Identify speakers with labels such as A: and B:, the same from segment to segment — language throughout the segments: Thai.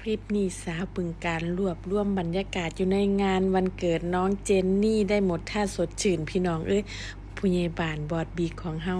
A: คลิปนี้สาวบึงการรวบรวมบรรยากาศอยู่ในงานวันเกิดน้องเจนนี่ได้หมดท่าสดชื่นพี่น้องเอ้ยผู้ใหญ่บ้านบอดบีของเฮา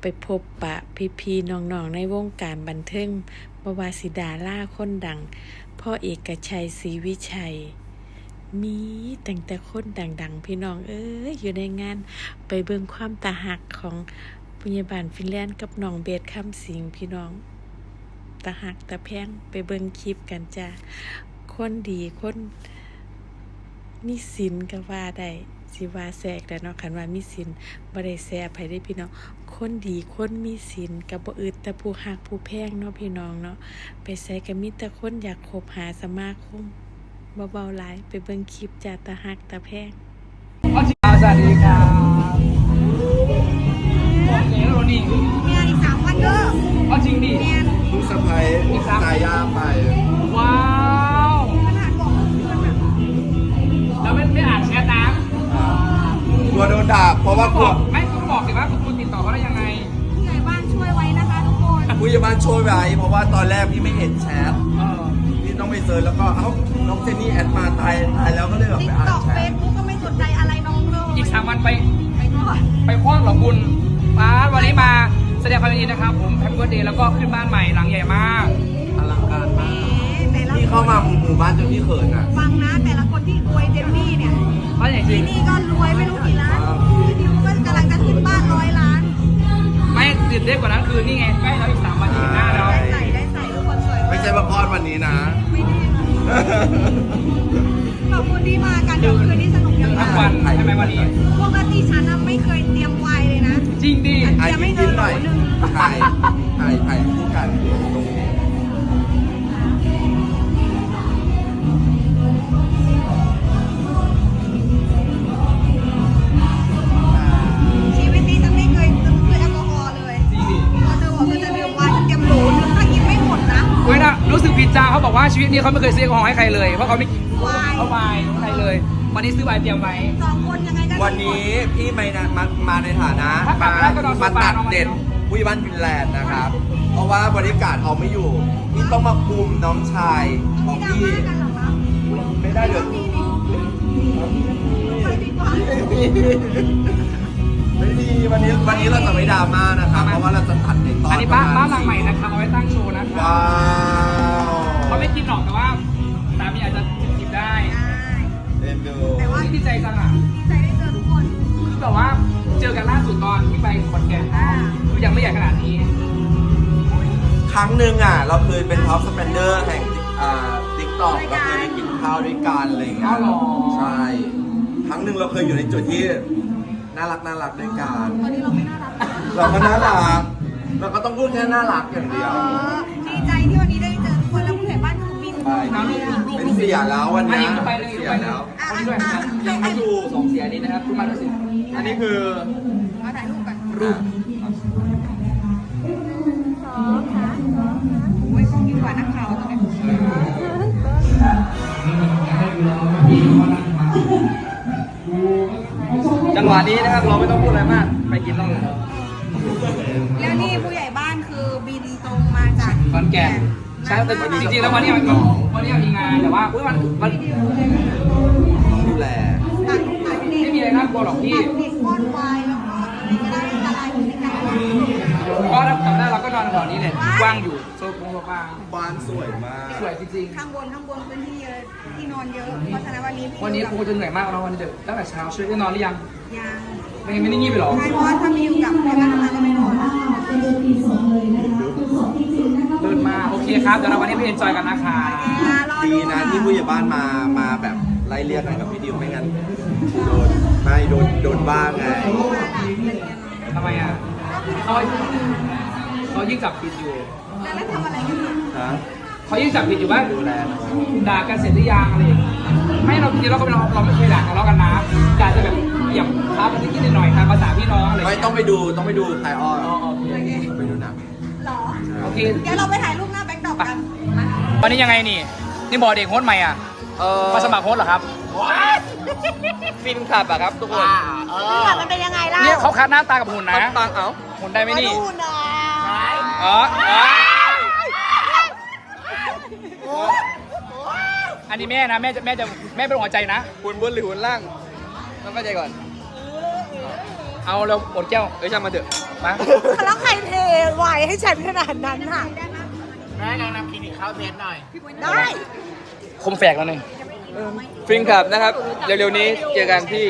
A: ไปพบปะพี่ๆน้องๆในวงการบันเทิงบวาสิดาล่าคนดัง พ่อเอกชัยศรีวิชัย มีแต่งแต่คนดังๆ พี่น้องเอ้ยอยู่ในงานไปเบิ่งความตาหักของพยาบาลฟินแลนด์กับน้องเบสคำสิงพี่น้อง ตาหักตาแพงไปเบิ่งคลิปกันจ้าคนดีคนมีศีลก็ว่าได้สิว่าแสกแต่เนาะคันว่ามีศีลบ่ได้แสบให้ได้พี่น้อง คนดีคนมีศีลก็บ่อึดแต่ผู้หักผู้แพงเนาะพี่น้องเนาะไปใส่ก็มีแต่คนอยากคบหาสมาคมเบาๆหลายไปเบิ่งคลิปจากตาหักตาแพง
B: สวัสดีครับบอกเลยแล้วนี่
C: เมียอีกสามวันเด้อ
B: เอาจริงดิ
C: เมีย
D: ลูกสะพ้ายตายย่าไป
B: ว้าว
C: ขนาดบอกมันแบบ
B: แล้วไม่ไม่อ่านแชทนะ
D: กลัวโดนด่าเพราะว่า
B: บ
D: กลัว
B: อกไม่ต้องบอกสิว่าคุณติดต่อเขาได้ยังไง
C: ผู้ใหญ่บ้านช่วยไว้นะคะทุกคน
D: ผู้ใหญ่บ้านช่วยไว้เพราะว่าตอนแรกพี่ไม่เห็นแชท
B: เออ
D: พี่ต้องไปเซิร์ชแล้วก็เอ้าน้องเจนนี่แอดมาตายตายแล้วก็เลยแบบ
C: ติ๊
D: ไป
C: ก
D: อ่า
C: ต็อนก
D: แช
C: เฟ
D: ท
C: ซบุ๊กก็ไม่สนใจอะไรน้องเลย
B: อีกสามวันไป
C: ไปก่อน
B: ไปคลอดเหรอคุณป้าดวันนี้มา แสดงความยินดีนะครับผมแฮปปี้เบิร์ดเดย์แล้วก็ขึ้นบ้านใหม่หลังใหญ่มาก
D: อลังการมาก
C: แต่ละ
D: พี่เข้ามาหมู่บ้านจนพี่เขินอะ
C: ฟังนะแต่ละคนที่อวยเจนนี่เนี่ย
B: เพราะอย่างจริ
C: ที่
B: ง
C: นี่ก็รวยไม่รู้กี่ล้านพี่ดิวก็กำลังจะขึ้นบ้านร้อยล้าน
B: ไม่ตื่นเต้นกว่านั้นคือนี่ไงใกล้แล้วอีกสามวันจะเห็นหน้าแล้ว
C: ได้ใส่ได้ใส่ทุกคนสวย
D: ไม่ใช่มาคลอดวันนี้นะ
C: ไม่แน่ ขอบคุณที่มากันเดี๋ยวคืนนี้สนุกยังไง
B: ทั้งวันใช่ไหมวันนี้
C: ปกติฉันน่ะไม่เคยเตรียมไวน์เลยนะ
B: จริงดิ
D: ถ่ายกินหน่อยถ่ายถ่ายถ่ายคู่กันตรงนี้
C: ชีวิตนี้ฉันไม่เคยซื้อแอลกอฮอล์เลย
B: จริงดิ
C: พอเธอบอกเธอจะดื่มไวน์ฉันเตรียมโหลนึงถ้ากินไม่หมดนะ
B: เว้ยนะรู้สึกผิดจังเขาบอกว่าชีวิตนี้เขาไม่เคยซื้อแอลกอฮอล์ให้ใครเลยเพราะเขาไม่
C: ไวน์
B: เขาไวน์ให้ใครเลย วันนี้ซื้อไวน์เตรียมไว้
C: สองคนยังไงก็
D: วันนี้พี่ไม่นะมามาในฐานะ
B: ถ้ากลั
D: มา
B: บได้ก็นอนโซ
D: มา
B: ฟา
D: ตัด
B: นอนวันเดี
D: เด็
B: ย
D: ด
B: ว
D: ผู้ใหญ่บ้านฟินแลนด์นะครับ เพราะว่าบริการเอาไม่อยู่พี่ต้องมาคุมน้องชายของ
C: ไม่ดรา
D: พี่
C: ม่ากันเหรอคะ
D: ไม่ได้เดี๋ยว
C: ดีนี่ไปดีกว่า
D: ไม่ดีวันนี้วันนี้เราจะไม่ดราม่านะครับเพราะว่าเราจะตัดในตอน
B: อันนี้บ้านบ้านหลังใหม่นะครับเอาไว้ตั้งโชว์นะครับ
D: ว้าว
B: เขาไม่กินหรอกแต่ว่าสา
C: แต่ว่า
B: ดีใจจังอะ
C: ดีใจได้เจอทุกคน
B: คือแบบว่าเจอกันล่าสุดตอนที่ไปขอนแก่นคือยังไม่ใหญ่ขนาดนี้
D: ครั้งหนึ่งอะ เราเคยเป็นท็อปสเปนเดอร์แห่งอ่าติ๊กต็อกเราเคยไปกินข้าวด้วยกันอะไรอย่างเงี้
B: อ๋อยเหรอ
D: ใช่ ครั้งหนึ่งเราเคยอยู่ในจุดที่น่ารักน่ารักด้วยกัน
C: ตอนนี้เราไม่น่ารัก
D: เราก็น่ารักเราก็ต้องพูดแค่น่ารักอย่างเดียว
C: เออ คือบิน
D: ไป
B: น้ำลูกลูกลูก
D: เป็นเสียแล้ววัน
B: อัน
D: นี้
B: นี้ก็ไปเลย
D: เสีย
B: ไปเล
D: แล้
B: ยวคนนี้ด้วยนะ
D: ยังไม่ดู
B: สองเสียนี้นะครับคุณมาดูสิ
D: อันนี้คือ
C: มาถ่ายรูปกัน
D: รูป
C: สองค่ะโอ้ยกล้องยิ่งกว่านักข่าวตอนนี้
B: จังหวะนี้นะครับเราไม่ต้องพูดอะไรมาก ไปกินต้อง
C: แล้วนี่ผู้ใหญ่บ้านคือบินตรงมาจาก
B: ขอนแก่น ใช่แต่จริงๆแล้ววันนี้มันวันนี้มีงานแต่ว่าอุ้ยมันมัน
D: ดูแล
C: ตัดตัดเด็ก
B: ไม่มีอะไรน่ากลัวหรอกพี่
C: ตัดเด็กก้อนวายแล้วก็อะไรก็ได้ละลายอยู่ในกัน
B: ก็ถ้ากลับได้เราก็นอนแถวนี้เลยกว้างอยู่โซฟงโซฟา
D: บ้านสวยมาก
B: สวยจริง
C: ข้างบนข้างบนพื้นที่เยอะที่นอนเยอะเพราะฉะนั้นวันนี้พี่
B: ๆวันนี้คงจะเหนื่อยมากแล้ววันนี้เดี๋ยวตั้งแต่เช้าช่วยได้นอนหรือยัง
C: ยัง
B: ไม่ไม่ได้งีบไปหรอ
C: ใช่เพราะว่าถ้ามีอยู่กับแม่บ้านทำงานจะไม่นอน
B: เดิน มาโอเคครับเดี๋ยวเราวันนี้ไปเอนจอยกันนะคะ
C: รอ
D: ดี
C: ดู
D: นะที่ผู้ใหญ่บ้านมามาแบบไล่เรียกกันกับพี่ดิวไม่งั้นโดนไม่โดนโดนบ้างไง
C: มาหลังเป็นยังไง
B: ทำไมอะเขาเขายิ่งจับผิดอยู่
C: แล้วไม่ทำอะไรกันเนี่ย
D: ฮะ
B: เขายิ่งจับผิดอยู่ว่า
D: ดูแลน้อง
B: ด่ากันเสร็จหรือยังอะไรอย่างเงี้ยไม่เราจริงๆเราก็ไม่เราเราไม่เคยด่ากันเราะกันนะด่าจะแบบเหยียบเท้ากันนิดๆหน่อยๆตามภาษาพี่น้องอะไรอย่าง
D: ไม่
B: เงี้ย
D: ต้องไปดูต้องไปดูไทยออน
B: โอเค
C: เดี๋ยวเราไปถ่ายรูปหน้าแบ็คดรอปกันมา
B: วันนี้ยังไงนี่ นี่บอกเด็กโฮสต์ใหม่อะ
D: เออ
B: มาสมัครโฮสต์เหรอครับ
D: ฟินคลับอะครับทุกคน
C: นี่แบบมันเป็นยังไงล่ะ
B: เนี่ยเขาคัดหน้าตากับหุ่นนะ
D: ตังเอา
B: หุ่นได้ไหม
C: มา
B: นี่
C: ดูหน่อย
B: อ๋ออ๋อ
E: อันนี้แม่นะแม่จะแม่จะแม่เป็นหัวใจนะ
D: หุ่นบนหรือหุ่นล่างต้องเข้าใจก่อน
E: เอาเราอดแก้ว
D: เอ้ยช่างมาเถอะ
E: มา
F: แล้วใครเทไหวให้ฉันขนาดนั้นค่ะ
E: แม่ลองนำคลินิกเข้าเทสหน่อย
F: ได้
E: คมแฝกแล้วหนึ่ง
D: ฟินครับนะครับ เร็วๆนี้เจอกันที่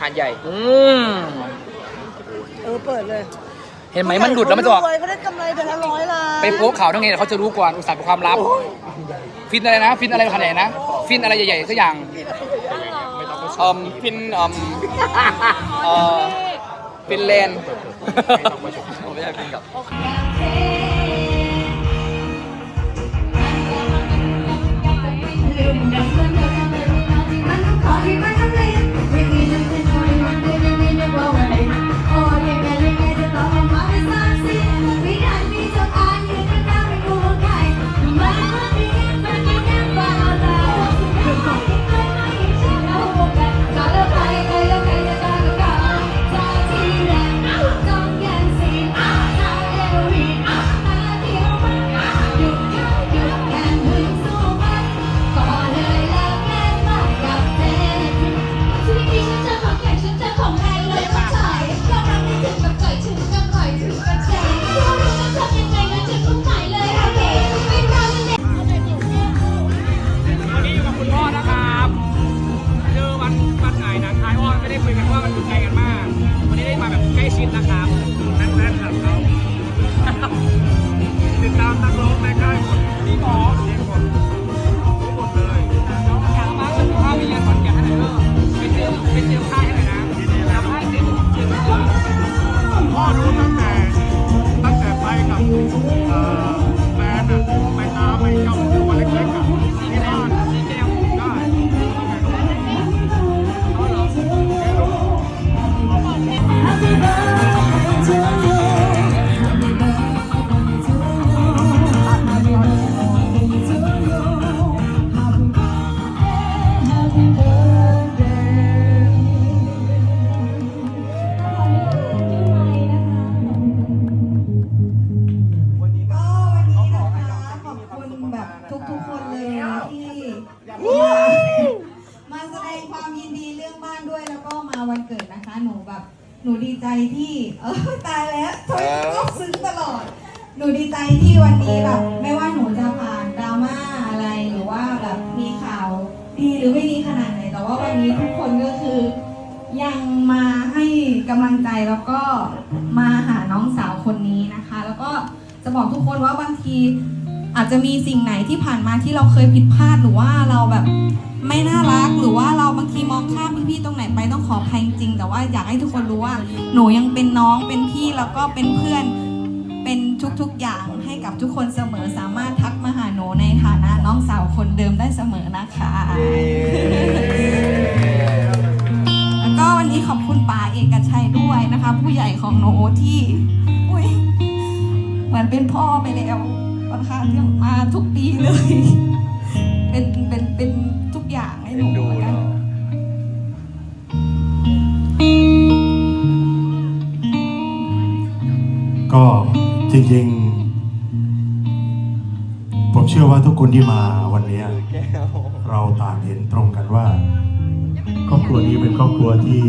D: หาดใหญ่
E: อืม
F: เออเปิดเลย
E: เห็นไหมมันหลุดแล้วมันจะออก
F: รวยเขาได้กำไรเดือนละร้อยล้าน
E: ไปโพสข่าวทั้งไงเดี๋ยวเขาจะรู้ก่อนอุตส่าห์เป็นความลับ ฟินอะไรนะ ฟินอะไรขนาดไหนนะ ฟินอะไรใหญ่ๆสักอย่าง
D: อืมฟินอืมเอ่อ ฟินแลนด์ไม่ใช่
G: ฟินกับ
E: วั
C: น แล้วทำไมต้องซึ้งตลอด หนูดีใจที่วันนี้แบบ ไม่ว่าหนูจะผ่านดราม่าอะไรหรือว่าแบบมีข่าวดีหรือไม่ดีขนาดไหน แต่ว่าวันนี้ทุกคนก็คือ ยังมาให้กำลังใจแล้วก็มาหาน้องสาวคนนี้นะคะ แล้วก็จะบอกทุกคนว่าบางทีอาจจะมีสิ่งไหนที่ผ่านมาที่เราเคยผิดพลาดหรือว่าเราแบบ ไม่น่ารักหรือว่าเราบางทีมองข้ามพี่ๆตรงไหนไปต้องขออภัยจริงๆแต่ว่าอยากให้ทุกคนรู้ว่า หนูยังเป็นน้องเป็นพี่แล้วก็เป็นเพื่อน เป็นทุกๆอย่างให้กับทุกคนเสมอสามารถทักมาหาหนูในฐานะน้องสาวคนเดิมได้เสมอนะคะ แล้วก็วันนี้ขอบคุณป๋าเอกชัยด้วยนะคะ ผู้ใหญ่ของโนที่อุ้ยเหมือนเป็นพ่อไปแล้วค่อนข้างที่มาทุกปีเลย เป็นเป็นเป็นทุก อย่างให้หนูเหมือนกัน
G: ก็จริงๆ ผมเชื่อว่าทุกคนที่มาวันนี้ เราต่างเห็นตรงกันว่า ครอบครัวนี้เป็นครอบครัวที่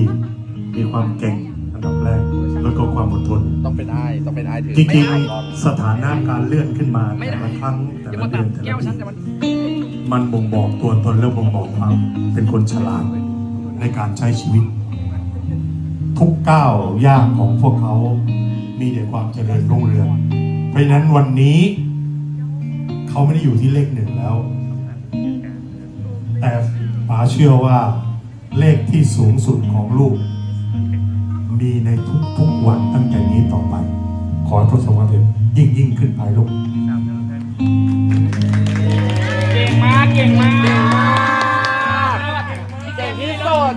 G: มีความเก่งอันดับแรกแล้วก็ความอดทน
D: ต้องเป็นไอ้ต้องเป็นไอ้ถือ
G: จริงๆสถานะการเลื่อนขึ้นมาแต่ละครั้งแต่
E: อย่า
G: ละ
E: มา
G: เดื
E: ตั
G: อ
E: ด
G: นแต่
E: แก้
G: ละ
E: วฉัน
G: ปี
E: แต่ มัน
G: บ่งบอกตัวตนและบ่งบอกความเป็นคนฉลาดในการใช้ชีวิต ทุกก้าวย่างของพวกเขา มีแต่ความเจริญรุ่งเรือง เพราะฉะนั้นวันนี้ เขาไม่ได้อยู่ที่เลขหนึ่งแล้ว แต่ป๋าเชื่อว่าเลขที่สูงสุดของลูก มีในทุกๆวันตั้งแต่นี้ต่อไป ขอให้ประสบความสำเร็จยิ่งยิ่งๆขึ้นไปลูก
E: ก่งมากเก่งมาก
D: เก่งที่สุด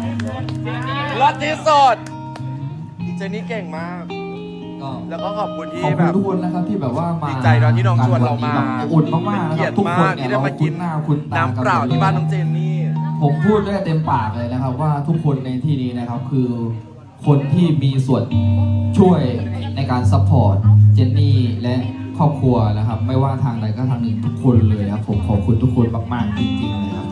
D: รอดที่สุดเจนี่เก่งมาก
H: ก็
D: แล้วก็ขอบคุณที่
H: ขอบ
D: แบ
H: คุณ
D: บ
H: ทุกคนนะครับที่แบบว่ามา
D: ดีใจเนอะที่น้องชวนเรามา
H: อบอุ่นมากๆนะ
D: เกี
H: ค
D: ย
H: รับ
D: ติ
H: ทุกคน
D: มาก
H: เนี่ย
D: ที่ได้
H: เรา
D: มากิ
H: คุ้
D: น
H: นหน้าคุ้นตา
D: น้ำเปล่าที่บ้านน้องเจนนี่
H: ผมพูดได้เต็มปากเลยนะครับ ว่าทุกคนในที่นี้นะครับคือคนที่มีส่วนช่วยในการซัพพอร์ตเจนนี่และ ครอบครัวนะครับ ไม่ว่าทางใดก็ทางหนึ่งทุกคนเลยครับผมขอบคุณทุกคนมากๆจ
C: ริงๆเลยครับ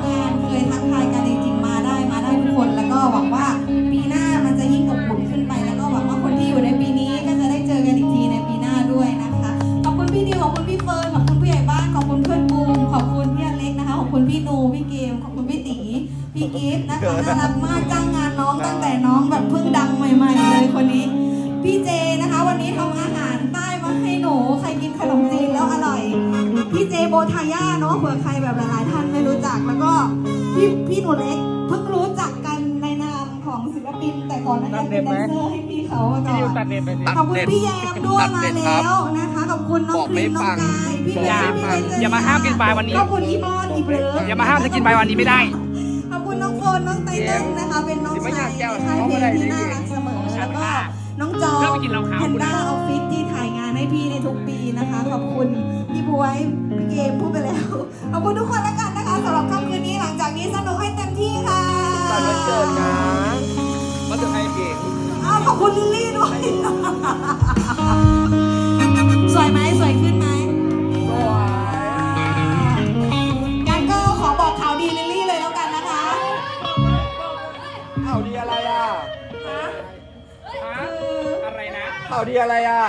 C: home. นูเล็กเพิ่งรู้จักกันในนามของศิลปิน แต่ก่อนหนั้านเป็นแดนเซอร์ให้พี่เขามาก่
E: พี่ดิว
C: อน
E: ตัดเด็ดไปสิ
C: ขอบคุณพี่แยมด้วยมาแล้วนะคะขอบคุณน้องพริมน้องกายพี่เบ
E: อย่า
C: สพี่เบส
E: อย่ามาห้ามกินปลาวันนี้
C: ขอบคุณอีบอนอีเบล
E: อย่ามาห้ามจะกินไปวันนี้ไม่ได้
C: ขอบคุณน้องโฟนน้องไตเติ้ลนะคะ เป็นน้องชายในค่ายเพลงที่น่ารักเสมอแล้วก็น้องจอ
E: เพื่อ
C: ม
E: ไปกินเหล้าขาว
C: แพนด้าออฟฟิศที่ถ่ายงานให้พี่ในทุกปีนะคะ ขอบคุณพี่บวยพี่เกมพูดไปแล้วขอบคุณทุกคนแล้วกันนะคะสำหรับค่ำคืนนี้หลังจากนี้สนุกให้เต็มที่ค่ะ
D: ตอนวันเกิดนะมาถึงไอเก่ง
C: อ้าวขอบคุณลิลลี่ด้วย สวยไหมสวยขึ้นไหมงั้นก็ขอบอกข่าวดีลิลลี่เลยแล้วกันนะคะ
D: ข่าวดีอะไรอะ
E: อะไรนะ
D: ข่าวดีอะไรอะ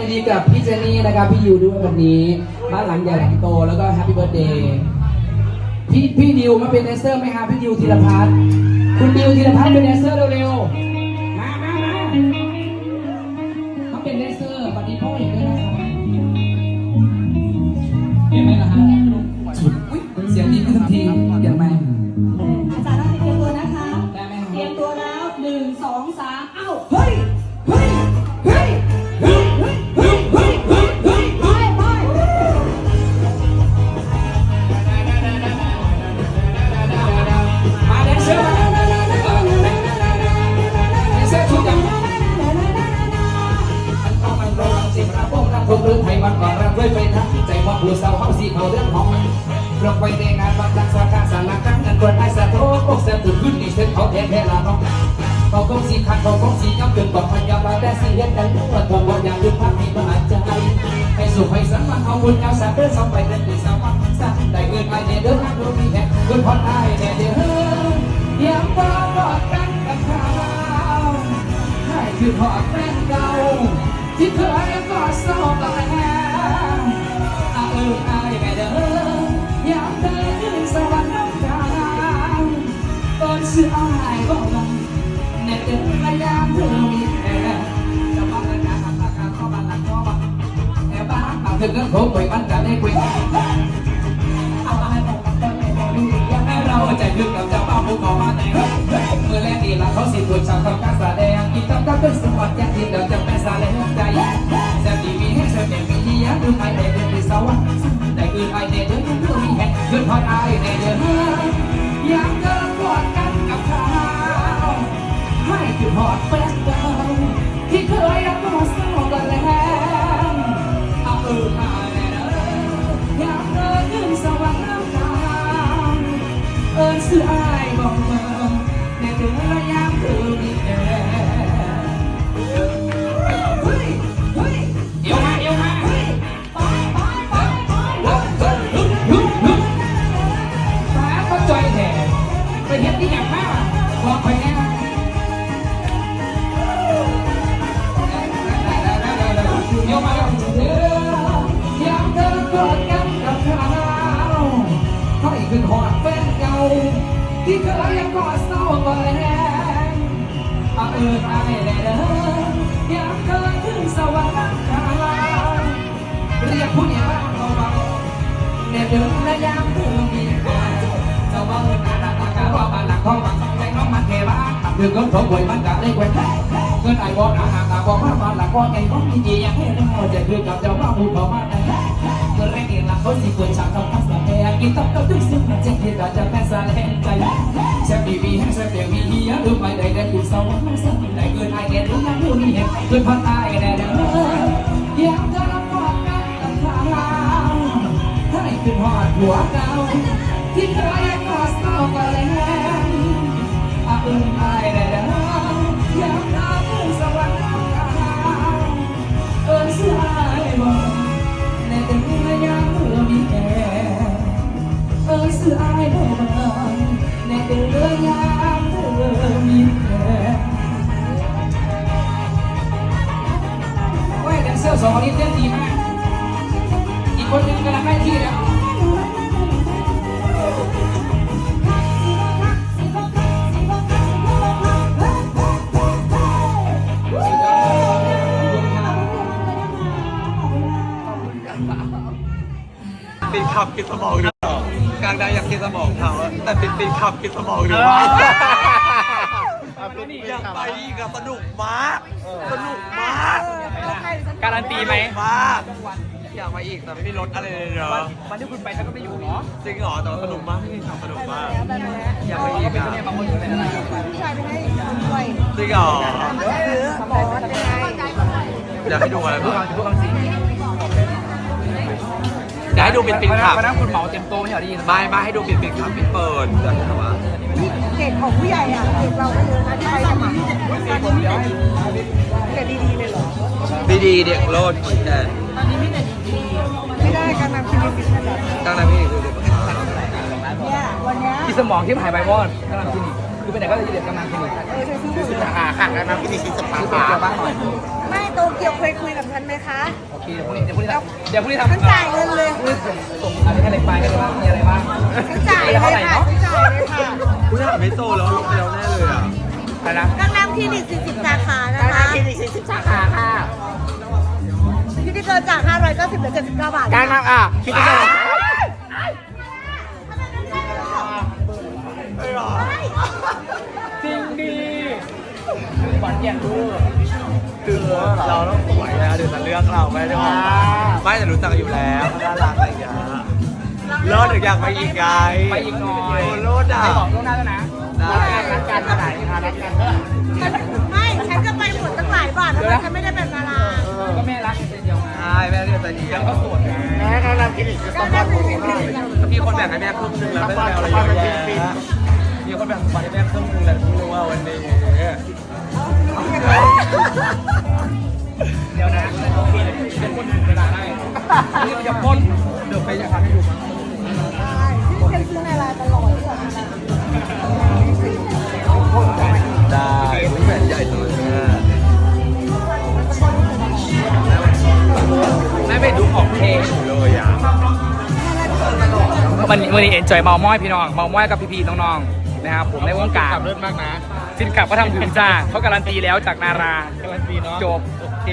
C: ยินดีกับ
B: พี่เจนี่นะครับพี่ยูด้วยวันนี้บ้านหลังใหญ่หลังโตแล้วก็แฮปปี้เบิร์ดเดย์พี่พี่ดิวมาเป็นแดนเซอร์ไหมครับพี่ดิวธีรพัฒน์คุณดิวธีรพัฒน์เป็นแดนเซอร์เร็วๆมามามา คือพอดแฟนเก่าที่เคยกอดสอบแล้วอาเอออายแม่เดินอยากเดินขึ้นสวรรค์น้ำตาก่อนสื่ออายบอกว่าแน่เดินระยะเธอมีแค่จะมองกันการทำราคาเข้าบ้านหลังเข้าบ้านแอบบ้านปากถึงก็โผล่ไปมันกันได้คุยเอามาให้ผมกันไม่ได้ดูยังใหัวใจลึกเราจะเป้าบุกขอกมาในเมื่อแรกดีละเขาสิบวดชาวกับการแสดงกตั้งตั้งเป็นสมบัติยังดินเราจะเม่นสาเดงใจแซมดีมีให้แซมแดงมีที่ยักดูไปในเดือนที่สองแต่คือไปในเดือนที่มีแห่งยืนพอดอายในเดือนยัง เอาเอิญอายได้ก้ออากเกิดขึ้นสวรรค์กาลาเรียกผู้ใหญ่บ้านเบาๆเด็ดเดินและยามผู้มีแฟนเจ้าว่าเงินนาตากาว่าบ้านหลังของบังใจน้องมันเทวาตับเดือดก้นของหวยมันกะเยแหวนเงินไอ้บอกตาบอกว่าบ้าหลังก็ไงก็มีจีอย่างให้ได้เอาจะคือกับเจ้าว่าผู้เขามาได้เงินแรงเองหลังคนสิควรฉากต้องทัศน์แห่กินต้องต้องดึงซึ่งมันเจ็บที่เราจะแม่สาแห่งใจแซ่บบีบีให้แซ่บเดียวมีเฮียลืมไปได้ได้ถูกเศร้าไม่เศร้าได้เกินไอ้เด็ดรู้ยังผู้นี้เห็นเกินพันตายได้เด้ออยากจะรับความกันกับทางเราให้ขึ้นหอดหัวเก่าที่เคยกอดเศร้าก็แล้วอาเอิญอายได้แล้ว เอิ กินสมองหรื
D: อเปล่ากลางดังอยากกินสมองเขาแต่ปิดปิดขับกินสมองหรือเปล่าอยากไปอีกอะสนุกมาก สนุกมาก
E: การันตีไหม
D: มากอยากไปอีกแต่ไม่มีรถอะไรเลยเนาะ
E: วันที่คุณไปฉันก็ไม่อยู่เนาะ
D: จริงเหรอแต่ว่าสนุกมากที่สนุกมากอยากไปอีก
E: เป็น
D: อะ
E: เนี่ยบางคนเป็นอะไร
D: จริงเหรออยากให้ดูอะไรบ้าง
E: พูดคำสิง
D: อยากให้ดูปิดปิดขับ
E: วันนั้นคุณเหมาเต็มโต๊ะไม่เหรอดี
D: ไม่ไม่ให้ดูปิดปิดขับปิดเปิดอยากให้ว่า
F: เด็กของผู้ใหญ่อะเด็กเราก็เยอะนะที่ไปสมัครเด็กดีๆเลยเหรอ
D: ดีๆเด็กโลดขอนแก่น
F: ไม่ได้การนำคลินิกปิดนะจ๊ะ
D: ตั้งแต่พี่คือเด็ก
F: เนี่ยวันเนี้ย
E: ที่สมองที่หายไปวอดกำลังคลินิก คือไปไหนก็จะเด็ดกำลังคลินิก
F: เออเธอซื้อหมดเลย
E: สาขาค่ะกำลังคลินิกสาขาบ้างหน่อย
F: ไม่โตเกียวเคยคุยกับฉันไหมคะ
E: โอเค เดี๋ยวพรุ่งนี้เดี๋ยวพรุ่งนี้ทำเดี๋ยวพรุ่งนี้ทำ
F: ฉันจ่ายเงินเลย
E: พรุ่งนี้ส่งอะไรให้อะไรไปกันบ้างมีอะไรบ้าง
F: ฉันจ่ายเลยค่ะ
E: เนาะ
F: ฉันจ่ายเลยค่ะ
D: คุณถามไม่โตแล้วลงไปแล้วแน่เลยอะ
E: อะไรนะ
F: กำลังนำคลินิก40สาขานะคะ
E: คลินิก40สาขาค่ะ
F: คลินิกเกินจาก590เหลือ79บาท
E: การนั่งอะคิดดู
D: ไไม่แต่รู้จักกันอยู่แล้วน่ารักอะไรอย่างเงี้ยเลิศหรืออยากไปอีกไง
E: ไปอีกหน่อย
D: โอ้โลดอะ
E: ไม่บอกล่วงหน้าแล้วนะ
D: ได้
E: รักกันขนาดนี้ค่ะรักกัน
F: ไม่ฉันก็ไปหมดตั้งหลายบาทแล้วนะฉันไม่ได้เป็นดารา
E: ก็แม่รักกันเป็นเดียวไง
D: ใช่แม่เรียกใจดี
E: ยังก็โสดไง
F: กังนำคลินิก
D: มีคนแบ่งให้แม่ครึ่งหนึงแล้วไม่ได้เอาอะไรเยอะแยะมีคนแบ่งบัตรให้แม่ครึ่งหนึงแล้วไม่รู้ว่า
E: นี่จะพ่นเดี๋ยวไปจะทำให้ดูมั้ง
F: ฉันซื้อในไลน์ตลอดที่แบบ
D: ได้ไม่แบ่งใหญ่ตัวแม่
E: แม่ไปดูของเพลง
D: เลยอะ
E: วันนี้วันนี้เอ็นจอยเมาม้อยพี่น้องเมาม้อยกับพี่ๆน้องๆนะครับผมในวงการขับรถมากนะฟินขับก็ทำถึงจ้าเขาการันตีแล้วจากนาราการันตีเนาะจบโอเค